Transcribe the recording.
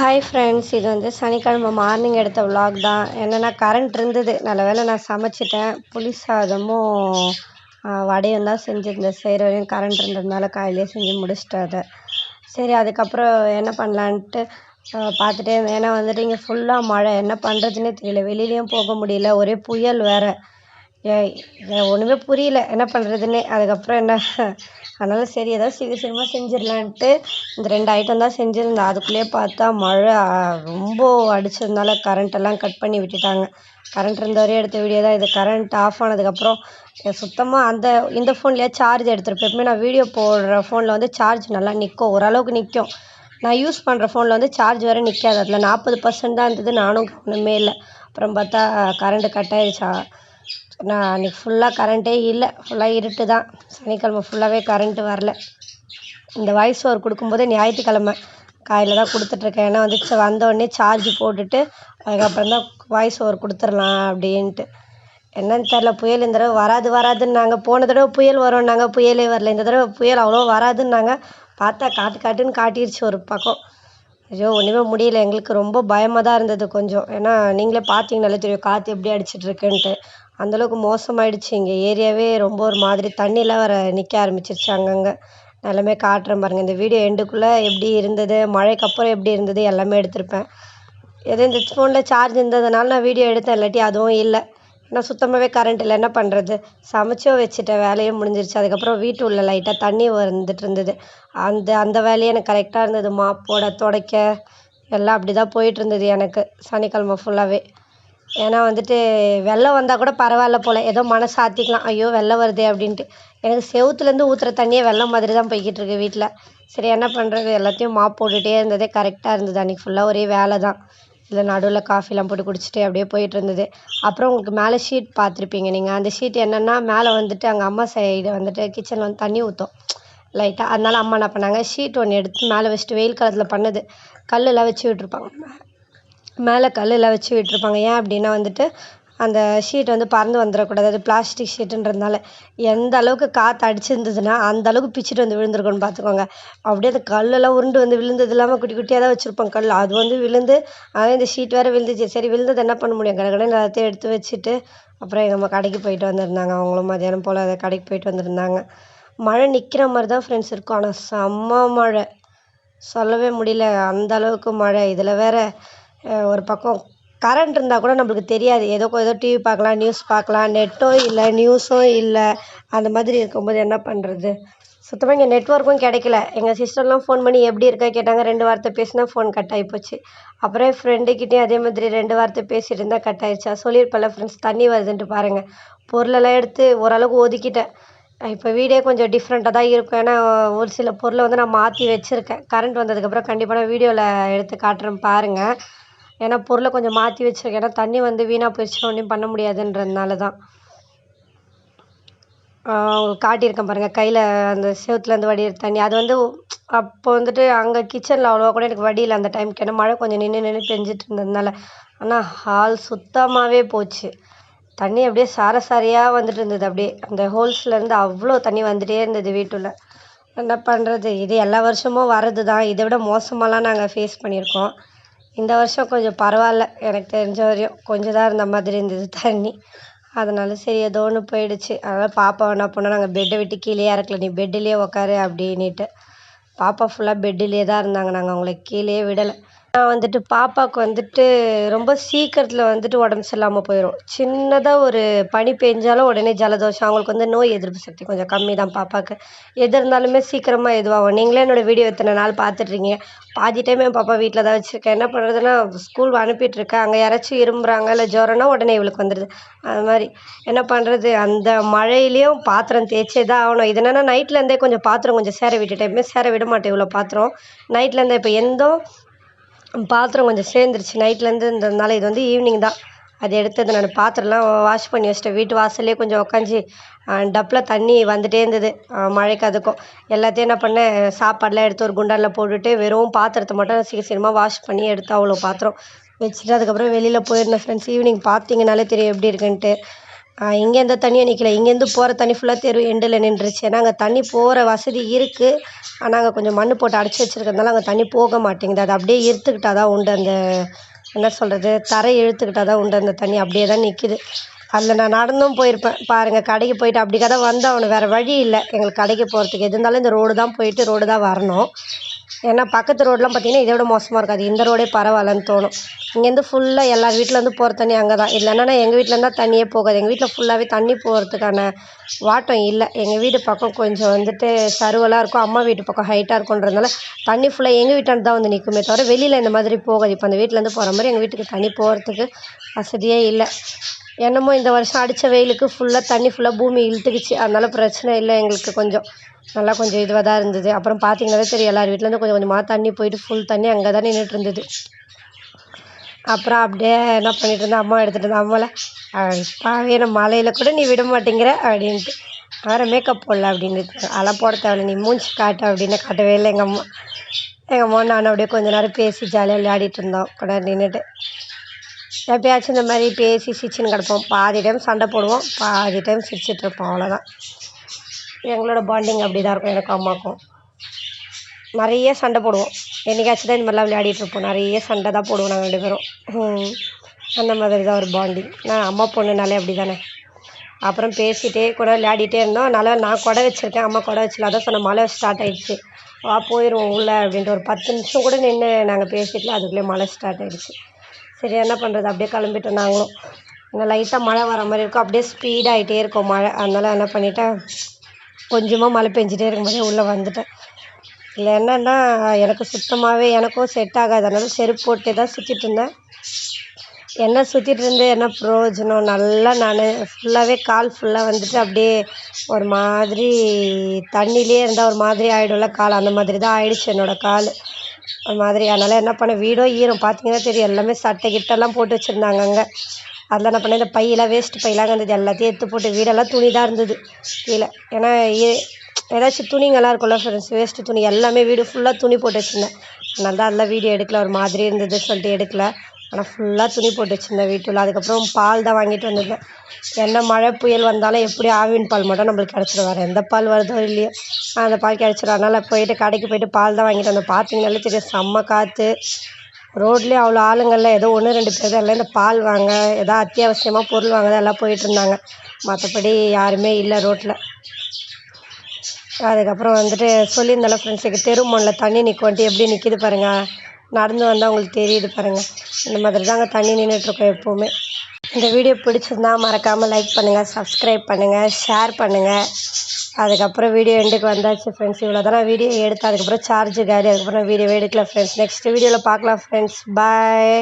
Hi friends இது வந்து சனிக்கிழமை மார்னிங் எடுத்த விலாக் தான். என்னென்னா கரண்ட் இருந்தது. நல்ல வேளை நான் சமைச்சிட்டேன். புளி சாதமும் வடையும் தான் செஞ்சுருந்தேன். செய்கிற வரையும் கரண்ட் இருந்ததுனால காலையிலே செஞ்சு முடிச்சிட்டேன் அதை. சரி அதுக்கப்புறம் என்ன பண்ணலான்ட்டு பார்த்துட்டே இருந்தேன். ஏன்னா வந்துட்டு இங்கே ஃபுல்லாக மழை. என்ன பண்ணுறதுனே தெரியல. வெளியிலையும் போக முடியல. ஒரே புயல் வேறு. ஒன்றுமே புரியல. என்ன பண்ணுறதுன்னு அதுக்கப்புறம் என்ன? அதனால சரி ஏதாவது சீக்கிரம் சீக்கிரமாக செஞ்சிடலான்ட்டு இந்த ரெண்டு ஐட்டம் தான் செஞ்சுருந்தேன். அதுக்குள்ளேயே பார்த்தா மழை ரொம்ப அடிச்சதுனால கரண்ட்டெல்லாம் கட் பண்ணி விட்டுட்டாங்க. கரண்ட் இருந்த வரையும் எடுத்த வீடியோ தான் இது. கரண்ட் ஆஃப் ஆனதுக்கப்புறம் சுத்தமாக அந்த இந்த ஃபோன்லேயே சார்ஜ் எடுத்துருப்பேன். எப்பவுமே நான் வீடியோ போடுற ஃபோனில் வந்து சார்ஜ் நல்லா நிற்கும் ஓரளவுக்கு நிற்கும் நான் யூஸ் பண்ணுற ஃபோனில் வந்து சார்ஜ் வேறு நிற்காது அதில் நாற்பது பர்சன்ட் தான் இருந்தது. நானும் கவனமே இல்லை. அப்புறம் பார்த்தா கரண்ட்டு கட் ஆயிடுச்சா? நான் அன்றைக்கி ஃபுல்லாக கரண்ட்டே இல்லை. ஃபுல்லாக இருட்டு தான் சனிக்கிழமை ஃபுல்லாகவே கரண்ட்டு வரல. இந்த வாய்ஸ் ஓவர் கொடுக்கும்போதே ஞாயிற்றுக்கிழமை காலையில் தான் கொடுத்துட்ருக்கேன். ஏன்னா வந்து ச- சார்ஜ் போட்டுட்டு அதுக்கப்புறம் தான் வாய்ஸ் ஓவர் கொடுத்துடலாம் அப்படின்ட்டு. என்னன்னு தெரில புயல் இந்த தடவை வராது வராதுன்னாங்க. போன தடவை புயல் வரும்னாங்க புயலே வரல. இந்த தடவை புயல் அவ்வளோ வராதுன்னாங்க. பார்த்தா காட்டு காட்டுன்னு காட்டிருச்சு ஒரு பக்கம். ஐயோ ஒன்றுமே முடியல. எங்களுக்கு ரொம்ப பயமாக தான் இருந்தது கொஞ்சம். ஏன்னா நீங்களே பார்த்தீங்கனாலே தெரியும் காற்று எப்படி அடிச்சிட்ருக்குன்ட்டு. அந்தளவுக்கு மோசமாயிடுச்சு. இங்கே ஏரியாவே ரொம்ப ஒரு மாதிரி தண்ணிலாம் வர நிற்க ஆரம்பிச்சிருச்சு அங்கங்கே. நான் எல்லாமே காட்டுறேன் பாருங்கள் இந்த வீடியோ எண்டுக்குள்ளே எப்படி இருந்தது மழைக்கு அப்புறம் எப்படி இருந்தது எல்லாமே எடுத்திருப்பேன். எது இந்த ஃபோனில் சார்ஜ் இருந்ததுனால நான் வீடியோ எடுத்தேன். இல்லாட்டி அதுவும் இல்லை. ஏன்னா சுத்தமாகவே கரண்ட் இல்லை. என்ன பண்ணுறது சமைச்சும் வச்சுட்டேன். வேலையும் முடிஞ்சிருச்சு. அதுக்கப்புறம் வீட்டு உள்ள லைட்டாக தண்ணி வந்துட்டு இருந்தது. அந்த அந்த வேலையே எனக்கு கரெக்டாக இருந்தது. மாப்போட துடைக்க எல்லாம் அப்படி தான் போயிட்டு இருந்தது எனக்கு. சனிக்கிழமை ஃபுல்லாகவே ஏன்னா வந்துட்டு வெள்ளம் வந்தால் கூட பரவாயில்ல போல். ஏதோ மனசாத்திக்கலாம் ஐயோ வெள்ளம் வருதே அப்படின்ட்டு. எனக்கு செவுத்துலேருந்து ஊற்றுற தண்ணியே வெள்ளம் மாதிரி தான் போய்கிட்டுருக்கு வீட்டில் சரி என்ன பண்ணுறது எல்லாத்தையும் மாப் போட்டுகிட்டே இருந்ததே கரெக்டாக இருந்தது. அன்றைக்கி ஃபுல்லாக ஒரே வேலை தான் இதில் நடுவில் காஃபிலாம் போட்டு குடிச்சிட்டு அப்படியே போயிட்டு இருந்தது. அப்புறம் உங்களுக்கு மேலே ஷீட் பார்த்துருப்பீங்க நீங்கள் அந்த ஷீட் என்னென்னா மேலே வந்துட்டு அங்கே அம்மா சைடு வந்துட்டு கிச்சனில் வந்து தண்ணி ஊற்றும் லைட்டாக அதனால் அம்மா என்ன பண்ணாங்க? ஷீட் ஒன்று எடுத்து மேலே வச்சுட்டு வெயில் காலத்தில் பண்ணது. கல்லெல்லாம் வச்சு விட்ருப்பாங்க மேலே கல்லெல்லாம் வச்சு விட்டுருப்பாங்க. ஏன் அப்படின்னா வந்துட்டு அந்த ஷீட் வந்து பறந்து வந்துடக்கூடாது அது பிளாஸ்டிக் ஷீட்டுன்றதுனால எந்த அளவுக்கு காற்று அடிச்சிருந்ததுன்னா அந்த அளவுக்கு பிச்சுட்டு வந்து விழுந்திருக்கும்னு பார்த்துக்கோங்க. அப்படியே அந்த கல்லெல்லாம் உருண்டு வந்து விழுந்தது இல்லாமல் குட்டி குட்டியாக தான் வச்சுருப்பாங்க கல் அது வந்து விழுந்து அதே இந்த ஷீட் வேறு விழுந்துச்சு. சரி விழுந்தது என்ன பண்ண முடியும்? கடை கடைன்னு எல்லாத்தையும் எடுத்து வச்சுட்டு அப்புறம் எங்கள் அம்மா கடைக்கு போயிட்டு வந்திருந்தாங்க. அவங்களும் மதியானம் போல் அதை கடைக்கு போயிட்டு வந்திருந்தாங்க. மழை நிற்கிற மாதிரி தான் ஃப்ரெண்ட்ஸ் இருக்கும். ஆனால் செம்ம மழை. சொல்லவே முடியல. அந்த அளவுக்கு மழை. இதில் வேற ஒரு பக்கம் கரண்ட் இருந்தால் கூட நம்மளுக்கு தெரியாது. ஏதோ ஏதோ டிவி பார்க்கலாம் நியூஸ் பார்க்கலாம். நெட்டும் இல்லை நியூஸும் இல்லை. அந்த மாதிரி இருக்கும்போது என்ன பண்ணுறது சுத்தமாக இங்கே நெட்ஒர்க்கும் கிடைக்கல. எங்கள் சிஸ்டர்லாம் ஃபோன் பண்ணி எப்படி இருக்கா கேட்டாங்க. ரெண்டு வார்த்தை பேசினா ஃபோன் கட் ஆகி போச்சு. அப்புறம் என் ஃப்ரெண்டுக்கிட்டேயும் அதே மாதிரி ரெண்டு வார்த்தை பேசிட்டு இருந்தால் கட் ஆயிடுச்சா சொல்லியிருப்பல ஃப்ரெண்ட்ஸ் தண்ணி வருதுன்ட்டு பாருங்கள் பொருளெல்லாம் எடுத்து ஓரளவுக்கு ஒதுக்கிட்டேன். இப்போ வீடே கொஞ்சம் டிஃப்ரெண்ட்டாக தான் இருக்கும். ஏன்னா ஒரு சில பொருளை வந்து நான் மாற்றி வச்சுருக்கேன். கரண்ட் வந்ததுக்கப்புறம் கண்டிப்பாக நான் வீடியோவில் எடுத்து காட்டுறேன் பாருங்கள் ஏன்னா பொருளை கொஞ்சம் மாற்றி வச்சுருக்கேன். ஏன்னா தண்ணி வந்து வீணாக போயிடுச்சுன்னா ஒன்றும் பண்ண முடியாதுன்றதுனால தான் காட்டியிருக்கேன் பாருங்கள் கையில் அந்த செவுத்துலேருந்து வடிகிற தண்ணி. அது வந்து அப்போ வந்துட்டு அங்கே கிச்சனில் அவ்வளோவா கூட எனக்கு வடியில் அந்த டைமுக்கு. ஏன்னா மழை கொஞ்சம் நின்று நின்று பெஞ்சிட்டு இருந்ததுனால. ஆனால் ஹால் சுத்தமாகவே போச்சு. தண்ணி அப்படியே சார சாரியாக வந்துட்டு இருந்தது. அப்படியே அந்த ஹோல்ஸ்லேருந்து அவ்வளோ தண்ணி வந்துட்டே இருந்தது வீட்டுள்ள என்ன பண்ணுறது இது எல்லா வருஷமும் வர்றது தான் இதை விட மோசமாலாம் நாங்கள் ஃபேஸ் பண்ணியிருக்கோம். இந்த வருஷம் கொஞ்சம் பரவாயில்ல. எனக்கு தெரிஞ்ச வரையும் கொஞ்சம் தான் இருந்த மாதிரி இருந்தது தண்ணி. அதனால் சரி ஏதோ ஒன்று போயிடுச்சு. அதனால் பாப்பாவை என்ன பண்ணோம் நாங்கள் பெட்டை விட்டு கீழே இறக்கல. நீ பெட்டிலே உக்காரு அப்படின்னுட்டு. பாப்பா ஃபுல்லாக பெட்டிலே தான் இருந்தாங்க. நாங்கள் அவங்கள கீழேயே விடலை. நான் வந்துட்டு பாப்பாவுக்கு வந்துட்டு ரொம்ப சீக்கிரத்தில் வந்துட்டு உடம்பு சரியில்லாமல் போயிடும் சின்னதாக ஒரு பனி பெஞ்சாலும் உடனே ஜலதோஷம். அவங்களுக்கு வந்து நோய் எதிர்ப்பு சக்தி கொஞ்சம் கம்மி தான் பாப்பாவுக்கு எது இருந்தாலுமே சீக்கிரமாக இதுவாகும். நீங்களே என்னோடய வீடியோ எத்தனை நாள் பார்த்துட்ருக்கீங்க பாதி டைம் என் பாப்பா வீட்டில் தான் வச்சுருக்கேன். என்ன பண்ணுறதுன்னா ஸ்கூல் அனுப்பிட்டுருக்கேன். அங்கே யாராச்சும் இரும்புறாங்க இல்லை ஜோரம்னா உடனே இவளுக்கு வந்துடுது அது மாதிரி. என்ன பண்ணுறது அந்த மழையிலையும் பாத்திரம் தேய்ச்சே தான் ஆகணும். இது என்னென்னா நைட்லேருந்தே கொஞ்சம் பாத்திரம் கொஞ்சம் சேர விட்டுட்டேன். எப்பவுமே சேர விட மாட்டேன் இவ்வளோ பாத்திரம். நைட்லேருந்தே இப்போ எந்தோ பாத்திரம் கொஞ்சம் சேர்ந்துருச்சு. நைட்லேருந்துன்றதுனால இது வந்து ஈவினிங் தான். அது எடுத்தது நான் பாத்திரம்லாம் வாஷ் பண்ணி வச்சிட்டேன். வீட்டு வாசல்லே கொஞ்சம் உக்காஞ்சி டப்பில் தண்ணி வந்துகிட்டே இருந்தது. மழைக்கு அதுக்கும். எல்லாத்தையும் என்ன பண்ணேன் சாப்பாடெலாம் எடுத்து ஒரு குண்டானில் போட்டுட்டு வெறும் பாத்திரத்தை மட்டும் சீக்கிரம் சீக்கிரமாக வாஷ் பண்ணி எடுத்து அவ்வளோ பாத்திரம். வச்சுட்டு அதுக்கப்புறம் வெளியில் போயிருந்தேன் ஃப்ரெண்ட்ஸ் ஈவினிங் பார்த்தீங்கனாலே தெரியும் எப்படி இருக்குன்ட்டு. இங்கே எந்த தண்ணியும் நிற்கல இங்கேருந்து போகிற தண்ணி ஃபுல்லாக தெரு எண்டில் நின்றுச்சு. ஏன்னா அங்கே தண்ணி போகிற வசதி இருக்குது ஆனால் அங்கே கொஞ்சம் மண் போட்டு அடைச்சி வச்சிருக்கிறதுனால அங்கே தண்ணி போக மாட்டேங்குது. அது அப்படியே இழுத்துக்கிட்டா தான் உண்டு அந்த என்ன சொல்கிறது தரை இழுத்துக்கிட்டால் தான் உண்டு அந்த தண்ணி. அப்படியே தான் நிற்கிது அதில் நான் நடந்தும் போயிருப்பேன். பாருங்கள் கடைக்கு போயிட்டு அப்படி கதை வந்தாகணும் வேறு வழி இல்லை. எங்களுக்கு கடைக்கு போகிறதுக்கு எது இருந்தாலும் இந்த ரோடு தான் போயிட்டு ரோடு தான் வரணும். ஏன்னா பக்கத்து ரோடெலாம் பார்த்திங்கன்னா இதை விட மோசமாக இருக்காது. இந்த ரோடே பரவாயில்லன்னு தோணும். இங்கேருந்து ஃபுல்லாக எல்லார் வீட்டிலேருந்து போகிற தண்ணி அங்கே தான் இல்லைன்னா எங்கள் வீட்டில் தான் தண்ணியே போகாது. எங்கள் வீட்டில் ஃபுல்லாகவே தண்ணி போகிறதுக்கான வாட்டம் இல்லை. எங்கள் வீடு பக்கம் கொஞ்சம் வந்துட்டு சருவலாக இருக்கும். அம்மா வீட்டு பக்கம் ஹைட்டாக இருக்குன்றதுனால தண்ணி ஃபுல்லாக எங்கள் வீட்டாண்ட தான் வந்து நிற்குமே தவிர வெளியில் இந்த மாதிரி போகாது. இப்போ அந்த வீட்டிலேருந்து போகிற மாதிரி எங்கள் வீட்டுக்கு தண்ணி போகிறதுக்கு வசதியே இல்லை. என்னமோ இந்த வருஷம் அடித்த வெயிலுக்கு ஃபுல்லாக தண்ணி ஃபுல்லாக பூமி இழுத்துக்குச்சு. அதனால் பிரச்சனை இல்லை எங்களுக்கு கொஞ்சம். நல்லா கொஞ்சம் இதுவாக தான் இருந்தது. அப்புறம் பார்த்தீங்கன்னாவே தெரியும். எல்லார் வீட்டிலேருந்து கொஞ்சம் கொஞ்சமாக தண்ணி போயிட்டு ஃபுல் தண்ணி அங்கே தான் நின்றுட்டு இருந்தது. அப்புறம் அப்படியே என்ன பண்ணிட்டு இருந்தேன்? அம்மா எடுத்துகிட்டு இருந்தேன் அம்மாவில் பாவே நம்ம மலையில் கூட நீ விட மாட்டேங்கிற அப்படின்ட்டு. வேறு மேக்கப் போடல அப்படின்னு அதெல்லாம் போட தேவையில்ல. நீ மூஞ்சி காட்டு அப்படின்னு காட்டவே இல்லை எங்கள் அம்மா. எங்கள் அம்மா நானும் அப்படியே கொஞ்ச நேரம் பேசி ஜாலியாக விளையாடிட்டு இருந்தோம். கூட நின்றுட்டு எப்பயாச்சும் இந்த மாதிரி பேசி சிரிச்சுன்னு கிடப்போம். பாதி டைம் சண்டை போடுவோம். பாதி டைம் சிரிச்சிட்டு இருப்போம். அவ்வளோதான் எங்களோட பாண்டிங் அப்படி தான் இருக்கும். எனக்கும் அம்மாவுக்கும் நிறைய சண்டை போடுவோம். என்றைக்காச்சும் தான் இந்த மாதிரிலாம் விளையாடிட்டு இருப்போம். நிறைய சண்டை தான் போடுவோம் நாங்கள் ரெண்டு பேரும். அந்த மாதிரி தான் ஒரு பாண்டிங் நான் அம்மா பொண்ணுனாலே அப்படி தானே அப்புறம் பேசிகிட்டே கூட விளையாடிட்டே இருந்தோம். அதனால் நான் கொடை வச்சுருக்கேன். அம்மா கொடை வச்சில அதான் சொன்ன. மழை ஸ்டார்ட் ஆயிடுச்சு. வா போயிடுவோம் உள்ளே அப்படின்ட்டு ஒரு பத்து நிமிஷம் கூட நின்று நாங்கள் பேசிக்கலாம் அதுக்குள்ளே மழை ஸ்டார்ட் ஆயிடுச்சு. சரி என்ன பண்ணுறது அப்படியே கிளம்பிட்டோம் நாங்களும். இங்கே லைட்டாக மழை வர மாதிரி இருக்கும். அப்படியே ஸ்பீடாகிட்டே இருக்கும் மழை. அதனால் என்ன பண்ணிட்டேன்? கொஞ்சமாக மழை பெஞ்சிட்டே இருக்கும்போதே உள்ளே வந்துட்டேன். இல்லை என்னென்னா எனக்கு சுத்தமாகவே எனக்கும் செட் ஆகாது. அதனால் செருப்பு போட்டு தான் சுற்றிட்டு இருந்தேன். என்ன சுற்றிட்டு இருந்து என்ன பிரயோஜனம்? நல்லா நான் ஃபுல்லாகவே கால் ஃபுல்லாக வந்துட்டு அப்படியே ஒரு மாதிரி தண்ணியிலே இருந்தால் ஒரு மாதிரி ஆகிடும்ல கால். அந்த மாதிரி தான் ஆயிடுச்சு என்னோடய கால். ஒரு மாதிரி. அதனால் என்ன பண்ணேன் வீடும் ஈரம் பார்த்தீங்கன்னா தெரியும் எல்லாமே சட்டை கிட்டெல்லாம் போட்டு வச்சுருந்தாங்க அங்கே. அதில் என்ன பண்ணேன் இந்த பையெல்லாம் வேஸ்ட்டு பையெல்லாம் இருந்தது எல்லாத்தையும் எடுத்து போட்டு வீடெல்லாம் துணி தான் இருந்தது கீழே. ஏன்னா ஏ- ஏதாச்சும் துணிங்கெல்லாம் இருக்கும்ல ஃப்ரெண்ட்ஸ் வேஸ்ட்டு துணி எல்லாமே வீடு ஃபுல்லாக துணி போட்டு வச்சுருந்தேன். அதனால தான் அதெல்லாம் வீடியோ எடுக்கல ஒரு மாதிரி இருந்தது சொல்லிட்டு எடுக்கல. ஆனால் ஃபுல்லாக துணி போட்டு வச்சுருந்தேன் வீட்டுல அதுக்கப்புறம் பால் தான் வாங்கிட்டு வந்திருந்தேன். என்ன மழை புயல் வந்தாலும் எப்படி ஆவின் பால் மட்டும் நம்மளுக்கு கிடச்சிடும் வேறு எந்த பால் வருதோ இல்லையோ அந்த பால் கிடச்சிடும் அதனால் போயிட்டு கடைக்கு போயிட்டு பால் தான் வாங்கிட்டு வந்தேன். பார்த்தீங்கனாலே தெரியும் செம்ம காற்று ரோட்லேயே அவ்வளோ ஆளுங்கள்ல ஏதோ ஒன்று ரெண்டு பேர் தான். எல்லாம் இந்த பால் வாங்க ஏதோ அத்தியாவசியமாக பொருள் வாங்க தான் எல்லாம் போயிட்டு இருந்தாங்க. மற்றபடி யாருமே இல்லை ரோட்டில் அதுக்கப்புறம் வந்துட்டு சொல்லியிருந்தேன்ல ஃப்ரெண்ட்ஸுக்கு தெரு மண்ணில் தண்ணி வந்துட்டு எப்படி நிற்கிது பாருங்கள் நடந்து வந்தால் உங்களுக்கு தெரியுது பாருங்கள் இந்த மாதிரி தாங்க தண்ணி நின்றுட்டுருக்கோம் எப்போவுமே. இந்த வீடியோ பிடிச்சிருந்தா மறக்காமல் லைக் பண்ணுங்கள் சப்ஸ்கிரைப் பண்ணுங்கள் ஷேர் பண்ணுங்கள் அதுக்கப்புறம் வீடியோ எண்டுக்கு வந்தாச்சு ஃப்ரெண்ட்ஸ் இவ்வளோ தான் நான் வீடியோ எடுத்தேன் அதுக்கப்புறம் சார்ஜ் காலி. அதுக்கப்புறம் வீடியோ எடுக்கல ஃப்ரெண்ட்ஸ் நெக்ஸ்ட் வீடியோவில் பார்க்கலாம் ஃப்ரெண்ட்ஸ் பாய்